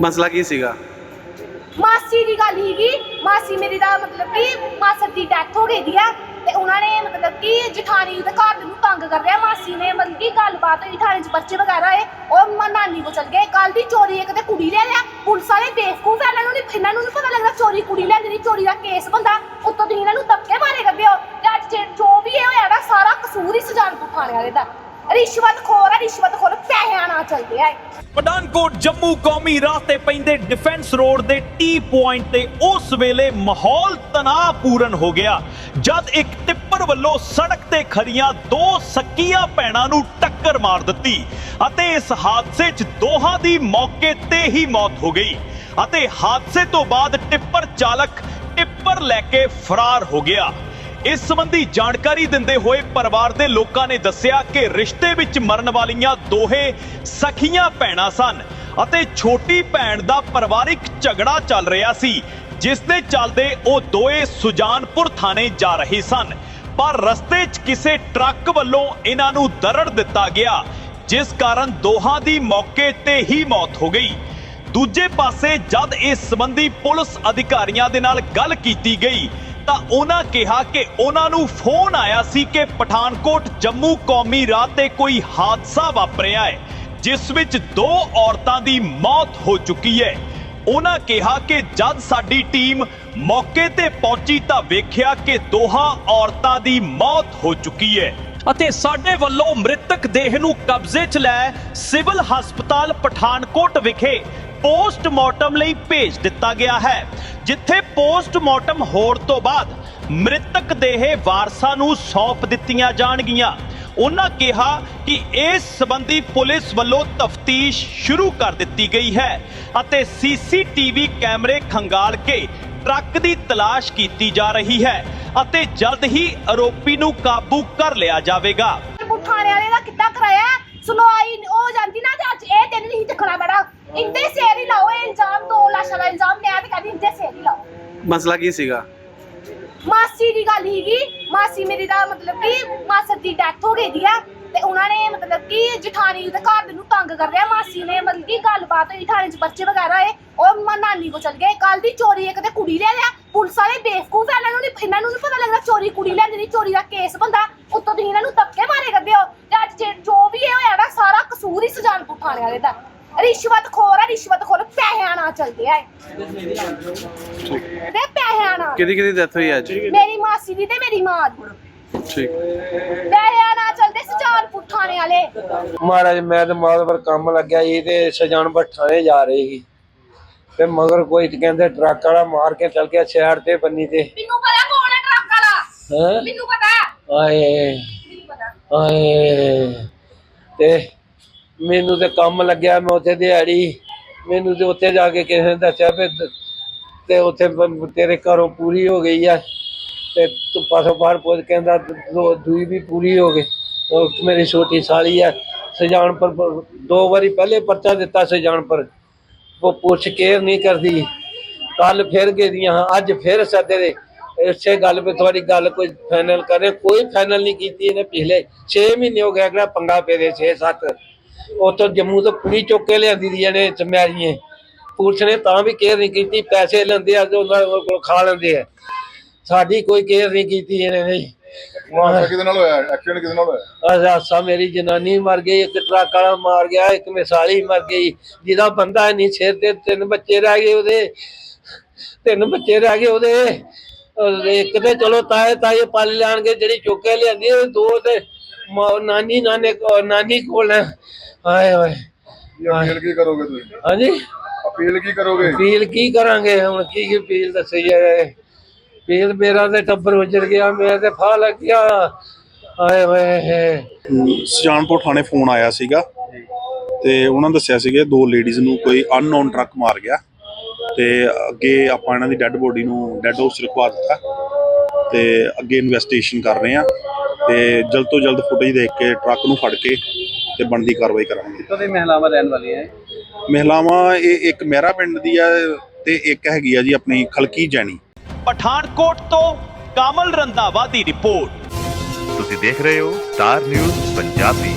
ਮਸਲਾ ਕੀ ਸੀਗਾ? ਮਾਸੀ ਦੀ ਗੱਲ ਹੀਗੀ ਮਾਸੀ ਮੇਰੀ ਦਾ ਮਤਲਬ ਕਿ ਮਾਸਰ ਦੀ ਡੈਥ ਹੋ ਗਈ ਦੀ ਆ, ਤੇ ਉਹਨਾਂ ਨੇ ਮਤਲਬ ਕਿ ਜਠਾਣੀ ਦੇ ਘਰ ਨੂੰ ਤੰਗ ਕਰ ਰਿਹਾ ਮਾਸੀ ਨੇ ਮਤਲਬ ਕਿ ਗੱਲਬਾਤ ਹੋਈ ਥਾਣੇ 'ਚ ਬੱਚੇ ਵਗੈਰਾ ਏ ਉਹ ਮਾਂ, ਨਾਨੀ ਕੋ ਚਲ ਗਏ। ਕੱਲ ਦੀ ਚੋਰੀ ਇੱਕ ਤੇ ਕੁੜੀ ਲੈ ਲਿਆ। ਪੁਲਿਸ ਵਾਲੇ ਬੇਵਕੂਫ ਇਹਨਾਂ ਨੂੰ ਨਹੀਂ ਇਹਨਾਂ ਨੂੰ ਨੀ ਪਤਾ ਲੱਗਦਾ ਚੋਰੀ ਕੁੜੀ ਲੈਂਦੀ ਨਹੀਂ ਚੋਰੀ ਦਾ ਕੇਸ ਬੰਦਾ, ਉੱਤੋਂ ਦੀ ਇਹਨਾਂ ਨੂੰ ਧੱਕੇ ਮਾਰੇ ਕਰਦੇ ਹੋ। ਤੇ ਅੱਜ ਜੇ ਜੋ ਵੀ ਇਹ ਹੋਇਆ ਨਾ, ਸਾਰਾ ਕਸੂਰ ਹੀ ਸੁਜਾਨਪੁਰ ਥਾਣੇ ਵਾਲੇ ਦਾ ਰਿਸ਼ਵਤ ਆ, ਰਿਸ਼ਵਤ ਖੋਰ ਪੈਸੇ ਆਣਾ ਆ ਪਠਾਨਕੋਟ ਜੰਮੂ ਕੌਮੀ ਰਾਹ ਤੇ ਪੈਂਦੇ ਡਿਫੈਂਸ ਰੋਡ ਦੇ ਟੀ ਪੁਆਇੰਟ ਤੇ ਉਸ ਵੇਲੇ ਮਾਹੌਲ ਤਣਾਅਪੂਰਨ ਹੋ ਗਿਆ। ਜਦ ਇੱਕ ਟਿੱਪਰ ਵੱਲੋਂ ਸੜਕ ਤੇ ਖੜੀਆਂ ਦੋ ਸਕੀਆਂ ਭੈਣਾਂ ਨੂੰ ਟੱਕਰ ਮਾਰ ਦਿੱਤੀ ਅਤੇ ਇਸ ਹਾਦਸੇ 'ਚ ਦੋਹਾਂ ਦੀ ਮੌਕੇ ਤੇ ਹੀ ਮੌਤ ਹੋ ਗਈ ਅਤੇ ਹਾਦਸੇ ਤੋਂ ਬਾਅਦ ਟਿੱਪਰ ਚਾਲਕ ਟਿੱਪਰ ਲੈ ਕੇ ਫਰਾਰ ਹੋ ਗਿਆ। ਇਸ ਸੰਬੰਧੀ ਜਾਣਕਾਰੀ ਦਿੰਦੇ ਹੋਏ ਪਰਿਵਾਰ ਦੇ ਲੋਕਾਂ ਨੇ ਦੱਸਿਆ ਕਿ ਰਿਸ਼ਤੇ ਵਿੱਚ ਮਰਨ ਵਾਲੀਆਂ ਦੋਹੇ ਸਖੀਆਂ ਭੈਣਾਂ ਸਨ ਅਤੇ ਛੋਟੀ ਭੈਣ ਦਾ ਪਰਿਵਾਰਿਕ ਝਗੜਾ ਚੱਲ ਰਿਹਾ ਸੀ, ਜਿਸ ਦੇ ਚੱਲਦੇ ਉਹ ਦੋਏ ਸੁਜਾਨਪੁਰ ਥਾਣੇ ਜਾ ਰਹੇ ਸਨ। ਪਰ ਰਸਤੇ 'ਚ ਕਿਸੇ ਟਰੱਕ ਵੱਲੋਂ ਇਹਨਾਂ ਨੂੰ ਦਰੜ ਦਿੱਤਾ ਗਿਆ, ਜਿਸ ਕਾਰਨ ਦੋਹਾਂ ਦੀ ਮੌਕੇ ਤੇ ਹੀ ਮੌਤ ਹੋ ਗਈ। ਦੂਜੇ ਪਾਸੇ ਜਦ ਇਸ ਸੰਬੰਧੀ ਪੁਲਿਸ ਅਧਿਕਾਰੀਆਂ ਦੇ ਨਾਲ ਗੱਲ ਕੀਤੀ ਗਈ ਤਾਂ ਉਹਨਾਂ ਕਿਹਾ ਕਿ ਉਹਨਾਂ ਨੂੰ ਫੋਨ ਆਇਆ ਸੀ ਕਿ ਪਠਾਨਕੋਟ ਜੰਮੂ ਕੌਮੀ ਰਾਹ ਤੇ ਕੋਈ ਹਾਦਸਾ ਵਾਪਰਿਆ ਹੈ, ਜਿਸ ਵਿੱਚ ਦੋ ਔਰਤਾਂ ਦੀ ਮੌਤ ਹੋ ਚੁੱਕੀ ਹੈ। ਉਹਨਾਂ ਕਿਹਾ ਕਿ ਜਦ ਸਾਡੀ ਟੀਮ ਮੌਕੇ ਤੇ ਪਹੁੰਚੀ ਤਾਂ ਵੇਖਿਆ ਕਿ ਦੋਹਾਂ ਔਰਤਾਂ ਦੀ ਮੌਤ ਹੋ ਚੁੱਕੀ ਹੈ। ਅਤੇ ਸਾਡੇ ਵੱਲੋਂ ਮ੍ਰਿਤਕ ਦੇਹ ਨੂੰ ਕਬਜ਼ੇ 'ਚ ਲੈ ਸਿਵਲ ਹਸਪਤਾਲ ਪਠਾਨਕੋਟ ਵਿਖੇ ਪੋਸਟਮਾਰਟਮ ਲਈ ਭੇਜ ਦਿੱਤਾ ਗਿਆ ਹੈ, ਜਿੱਥੇ ਪੋਸਟਮਾਰਟਮ ਹੋਣ ਤੋਂ ਬਾਅਦ ਮ੍ਰਿਤਕ ਦੇਹ ਵਾਰਸਾਂ ਨੂੰ ਸੌਂਪ ਦਿੱਤੀਆਂ ਜਾਣਗੀਆਂ। ਉਹਨਾਂ ਕਿਹਾ ਕਿ ਇਸ ਸੰਬੰਧੀ ਪੁਲਿਸ ਵੱਲੋਂ ਤਫਤੀਸ਼ ਸ਼ੁਰੂ ਕਰ ਦਿੱਤੀ ਗਈ ਹੈ ਅਤੇ ਸੀਸੀਟੀਵੀ ਕੈਮਰੇ ਖੰਗਾਲ ਕੇ ਟਰੱਕ ਦੀ ਤਲਾਸ਼ ਕੀਤੀ ਜਾ ਰਹੀ ਹੈ ਅਤੇ ਜਲਦ ਹੀ ਆਰੋਪੀ ਨੂੰ ਕਾਬੂ ਕਰ ਲਿਆ ਜਾਵੇਗਾ। ਪੁੱਠਾਣੇ ਵਾਲੇ ਦਾ ਕਿੱਦਾਂ ਕਰਾਇਆ? ਸੁਣਵਾਈ ਹੋ ਜਾਂਦੀ ਨਾ ਤੇ ਅੱਜ ਇਹ ਦਿਨ ਨਹੀਂ ਦਿਖਣਾ ਬੜਾ। ਇੰਦੇ ਸੇਰ ਹੀ ਲਾਓ ਇਹ ਇਲਜ਼ਾਮ ਦੋ ਲਾਸ਼ਾਂ ਦਾ ਇਲਜ਼ਾਮ ਮੈਂ ਤੇ ਕਹਿੰਦੀ ਇੰਦੇ ਸੇਰ ਹੀ ਲਾਓ। ਮਸਲਾ ਕੀ ਸੀਗਾ? ਮਾਸੀ ਦੀ ਗੱਲ ਹੀਗੀ ਮਾਸੀ ਮੇਰੀ ਦਾ ਮਤਲਬ ਕਿ ਮਾਸਰ ਦੀ ਡੈਥ ਹੋ ਗਈ ਦੀ ਆ ਤੇ ਉਹਨਾਂ ਨੇ ਮਤਲਬ ਕਿ ਜਠਾਣੀ ਦੇ ਘਰ ਨੂੰ ਤੰਗ ਕਰ ਰਿਹਾ ਮਾਸੀ ਨੇ ਮਤਲਬ ਕਿ ਗੱਲਬਾਤ ਹੋਈ ਥਾਣੇ 'ਚ ਬੱਚੇ ਵਗੈਰਾ ਏ ਉਹ ਮਾਂ ਨਾਨੀ ਕੋ ਚਲ ਗਏ। ਕੱਲ ਦੀ ਚੋਰੀ ਇੱਕ ਤੇ ਕੁੜੀ ਲੈ ਲਿਆ। ਪੁਲਿਸ ਵਾਲੇ ਬੇਵਕੂਫ ਆ ਇਹਨਾਂ ਨੂੰ ਨੀ ਇਹਨਾਂ ਨੂੰ ਨੀ ਪਤਾ ਲੱਗਦਾ ਚੋਰੀ ਕੁੜੀ ਲੈਂਦੀ ਨਹੀਂ ਚੋਰੀ ਦਾ ਕੇਸ ਬੰਦਾ। ਉੱਤੋਂ ਦੀ ਇਹਨਾਂ ਨੂੰ ਧੱਕੇ ਮਾਰੇ ਕਰਦੇ ਹੋ। ਤੇ ਅੱਜ ਜੇ ਜੋ ਵੀ ਇਹ ਹੋਇਆ ਨਾ ਸਾਰਾ ਕਸੂਰ ਹੀ ਸੁਜਾਨਪੁਰ ਥਾਣੇ ਵਾਲੇ ਦਾ। ਰਿਸ਼ਵਤ ਖੋਰ ਆ ਰਿਸ਼ਵਤ ਖੋਰ ਪੈਸੇ ਆਣਾ ਚਾਹੀਦੇ ਆ ਤੇ ਪੈਸੇ ਆਣਾ ਕਿਹਦੀ ਕਿਹਦੀ ਡੈਥ ਹੋਈ ਅੱਜ? ਮੇਰੀ ਮਾਸੀ ਦੀ ਤੇ ਮੇਰੀ ਮਾਂ ਦੀ। ਠੀਕ। ਪੈਸੇ ਆਣਾ ਚਲਦੇ ਸੁਜਾਨਪੁਰ ਥਾਣੇ ਵਾਲੇ ਮਹਾਰਾਜ ਮੈਂ ਤੇ ਮਾਲਵਰ ਕੰਮ ਲੱਗਿਆ ਸੀ ਤੇ ਸਜਾਨ ਭੱਠਾਣੇ ਜਾ ਰਹੀ ਸੀ। ਤੇ ਮਗਰ ਕੋਈ ਤੇ ਕਹਿੰਦੇ ਟਰੱਕ ਵਾਲਾ ਮਾਰ ਕੇ ਚਲ ਗਿਆ ਸ਼ਹਿਰ ਤੇ ਬੰਨੀ ਤੇ। ਮੈਨੂੰ ਪਤਾ ਕੌਣ ਹੈ ਟਰੱਕ ਵਾਲਾ? ਹੈ? ਮੈਨੂੰ ਪਤਾ। ਆਏ। ਮੈਨੂੰ ਪਤਾ। ਆਏ। ਤੇ ਮੈਨੂੰ ਤੇ ਕੰਮ ਲੱਗਿਆ, ਮੈਂ ਉੱਥੇ ਦਿਹਾੜੀ, ਮੈਨੂੰ ਤੇ ਉੱਥੇ ਜਾ ਕੇ ਕਿਸੇ ਨੇ ਦੱਸਿਆ ਵੀ ਤੇ ਉੱਥੇ ਬ- ਤੇਰੇ ਘਰੋਂ ਪੂਰੀ ਹੋ ਗਈ ਆ। ਤੇ ਤੂੰ ਪਾਸੋਂ ਬਾਹਰ ਪੁੱਛ ਕਹਿੰਦਾ, ਦੋ, ਦੂਈ ਵੀ ਪੂਰੀ ਹੋ ਗਈ। ਉਹ ਮੇਰੀ ਛੋਟੀ ਸਾਲੀ ਆ, ਸਜਾਨਪੁਰ ਪ- ਦੋ ਵਾਰੀ ਪਹਿਲੇ ਪਰਚਾ ਦਿੱਤਾ ਸਜਾਨਪੁਰ। ਉਹ ਪੁੱਛ ਕੇ ਨਹੀਂ ਕਰਦੀ। ਕੱਲ ਫਿਰ ਗਈਆਂ ਹਾਂ ਅੱਜ ਫਿਰ ਸੱਦੇ ਦੇ ਇਸੇ ਗੱਲ 'ਤੇ ਤੁਹਾਡੀ ਗੱਲ ਕੋਈ ਫਾਈਨਲ ਕਰੇ, ਕੋਈ ਫਾਈਨਲ ਨਹੀਂ ਕੀਤੀ ਇਹਨੇ ਪਿਛਲੇ 6 ਮਹੀਨੇ ਹੋ ਗਏ, ਅਗਲਾ ਪੰਗਾ ਪੇਦੇ 6 7 ਉਤੋਂ ਜੰਮੂ ਤੋਂ ਕੁੜੀ ਚੁੱਕ ਕੇ ਲਿਆਂਦੀ ਦੀਆਂ ਨੇ ਚਮਿਆਰੀਆਂ ਪੁਲਿਸ ਨੇ ਤਾਂ ਵੀ ਕੇਅਰ ਨਹੀਂ ਕੀਤੀ ਪੈਸੇ ਲੈਂਦੇ ਆ ਤੇ ਉਹਨਾਂ ਕੋਲ ਖਾ ਲੈਂਦੇ ਆ। ਸਾਡੀ ਕੋਈ ਕੇਅਰ ਨਹੀਂ ਕੀਤੀ ਇਹਨੇ ਨਹੀਂ ਹਾਦਸਾ ਕਿਹਦੇ ਨਾਲ ਹੋਇਆ? ਐਕਸੀਡੈਂਟ ਕਿਹਦੇ ਨਾਲ ਹੋਇਆ? ਅਸਾਸਾ ਮੇਰੀ ਜਨਾਨੀ ਮਰ ਗਈ ਇੱਕ ਟਰੱਕ ਵਾਲਾ ਮਾਰ ਗਿਆ ਇੱਕ ਮਿਸਾਲੀ ਮਰ ਗਈ ਜਿਹਦਾ ਬੰਦਾ ਨਹੀਂ ਸਿਰ ਤੇ ਤਿੰਨ ਬੱਚੇ ਰਹਿ ਗਏ ਉਹਦੇ। ਤਿੰਨ ਬੱਚੇ ਰਹਿ ਗਏ ਉਹਦੇ। ਇੱਕ ਤੇ ਚਲੋ ਤਾਏ ਤਾਏ ਪਾਲ ਲੈਣਗੇ ਜਿਹੜੀ ਚੁੱਕੇ ਲਿਆਂਦੀ ਦੋ ਤੇ ਮਾਂ- ਨਾਨੀ ਨਾਨੇ ਕੋ ਨਾਨੀ ਕੋਲ ਹੈ। ਹਾਏ। ਹਾਏ ਅਪੀਲ ਕੀ ਕਰੋਗੇ ਤੁਸੀਂ? ਹਾਂਜੀ? ਅਪੀਲ ਕੀ ਕਰੋਗੇ? ਅਪੀਲ ਕੀ ਕਰਾਂਗੇ? ਹੁਣ ਕੀ ਕੀ ਅਪੀਲ ਦੱਸੀ ਜਾਏ? ਅਪੀਲ ਮੇਰਾ ਤੇ ਟੱਬਰ ਉਜੜ ਗਿਆ ਮੇਰਾ ਤੇ ਫਾ ਲੱਗ ਗਿਆ। ਹਾਏ ਹਾਏ ਸੁਜਾਨਪੁਰ ਥਾਣੇ ਫੋਨ ਆਇਆ ਸੀਗਾ ਤੇ ਉਹਨਾਂ ਦੱਸਿਆ ਸੀਗਾ ਦੋ ਲੇਡੀਜ਼ ਨੂੰ ਕੋਈ ਅਨਨੋਨ ਟਰੱਕ ਮਾਰ ਗਿਆ ਤੇ ਅੱਗੇ ਆਪਾਂ ਇਹਨਾਂ ਦੀ ਡੈੱਡ ਬੋਡੀ ਨੂੰ ਡੈੱਡ ਹਾਊਸ ਰਖਵਾ ਦਿੱਤਾ ਤੇ ਅੱਗੇ ਇਨਵੈਸਟੀਗੇਸ਼ਨ ਕਰ ਰਹੇ ਆ ਤੇ ਜਲਦ ਤੋਂ ਜਲਦ ਫੁਟੇਜ ਦੇਖ ਕੇ ਟਰੱਕ ਨੂੰ ਫੜ ਕੇ ਤੇ ਬਣਦੀ ਕਾਰਵਾਈ ਕਰਾਂਗੇ। ਕਿੱਥੋਂ ਦੀ ਮਹਿਲਾਵਾਂ ਰਹਿਣ ਵਾਲੀਆਂ ਹੈ ਮਹਿਲਾਵਾਂ ਇਹ ਇੱਕ ਮਹਿਰਾ ਪਿੰਡ ਦੀ ਆ ਤੇ ਇੱਕ ਹੈਗੀ ਆ ਜੀ ਆਪਣੀ ਖਲਕੀ ਜੈਣੀ। ਪਠਾਨਕੋਟ ਤੋਂ ਕਾਮਲ ਰੰਧਾਵਾ ਦੀ ਰਿਪੋਰਟ। ਤੁਸੀਂ ਦੇਖ ਰਹੇ ਹੋ ਸਟਾਰ ਨਿਊਜ਼ ਪੰਜਾਬੀ।